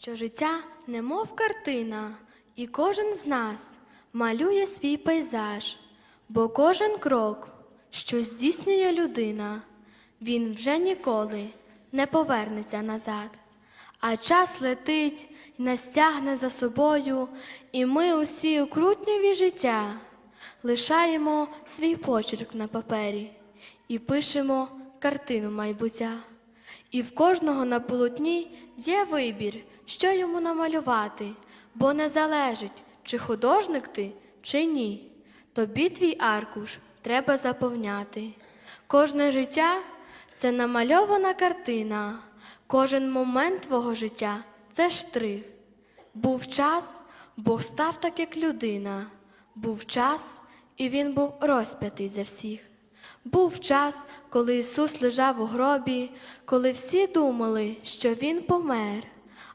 що життя немов картина, і кожен з нас малює свій пейзаж, бо кожен крок, що здійснює людина, він вже ніколи не повернеться назад. А час летить і нас тягне за собою, і ми усі у крутняві життя лишаємо свій почерк на папері і пишемо картину майбуття. І в кожного на полотні є вибір, що йому намалювати, бо не залежить, чи художник ти, чи ні. Тобі твій аркуш треба заповняти. Кожне життя це намальована картина, кожен момент твого життя це штрих. Був час, Бог став так, як людина. Був час, і він був розп'ятий за всіх. Був час, коли Ісус лежав у гробі, коли всі думали, що Він помер.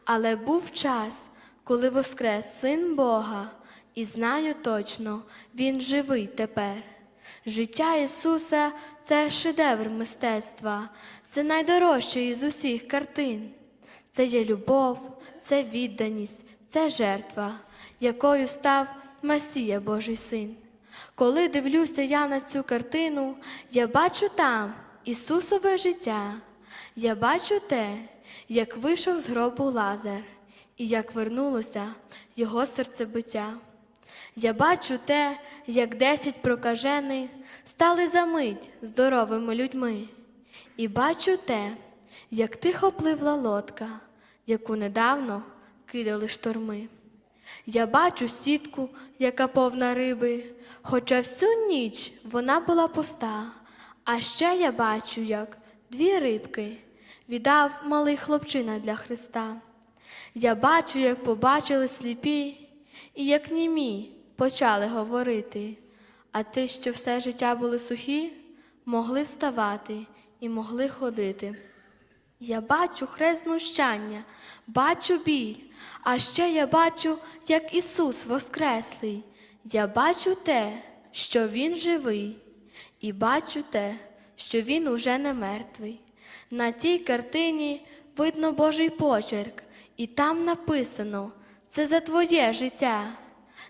Але був час, коли воскрес Син Бога, і знаю точно, Він живий тепер. Життя Ісуса це шедевр мистецтва, це найдорожче із усіх картин. Це є любов, це відданість, це жертва, якою став Месія Божий Син. Коли дивлюся я на цю картину, я бачу там Ісусове життя. Я бачу те, як вийшов з гробу Лазар, і як вернулося його серцебиття. Я бачу те, як десять прокажених стали за мить здоровими людьми. І бачу те, як тихо пливла лодка, яку недавно кидали шторми. Я бачу сітку, яка повна риби, хоча всю ніч вона була пуста. А ще я бачу, як дві рибки віддав малий хлопчина для Христа. Я бачу, як побачили сліпі, і як німі почали говорити, а ті, що все життя були сухі, могли вставати і могли ходити. Я бачу хрест знущання, бачу біль, а ще я бачу, як Ісус Воскреслий. Я бачу те, що Він живий, і бачу те, що Він уже не мертвий. На тій картині видно Божий почерк, і там написано це за твоє життя.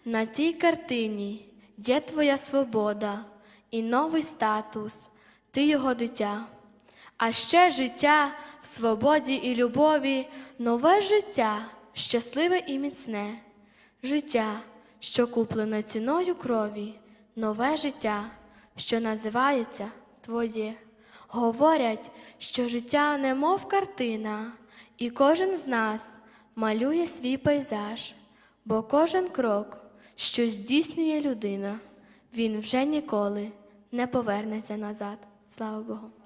На тій картині є твоя свобода і новий статус, ти його дитя. А ще життя в свободі і любові, нове життя, щасливе і міцне, життя, що куплене ціною крові, нове життя, що називається Твоє. Говорять, що життя немов картина, і кожен з нас малює свій пейзаж, бо кожен крок, що здійснює людина, він вже ніколи не повернеться назад. Слава Богу.